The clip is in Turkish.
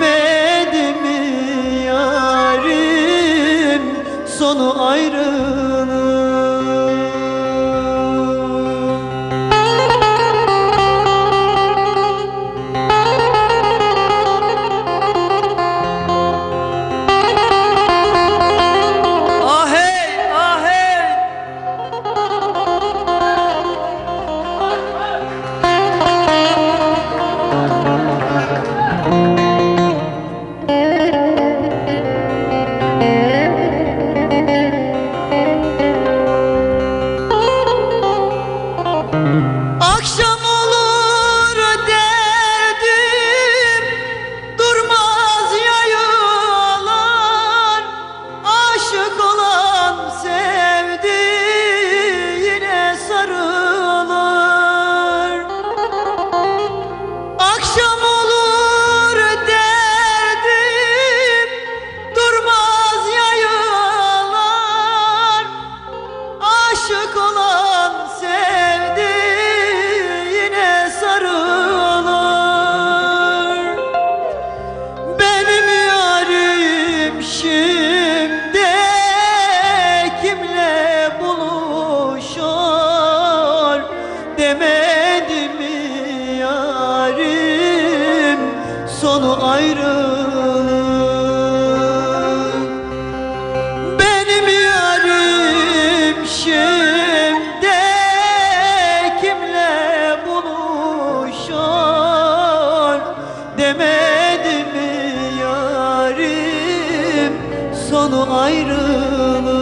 Mi yarim? Sonu ayrılık sonu ayrılık benim yarim şimdi kimle buluşur? Demedim mi yarim? Sonu ayrılık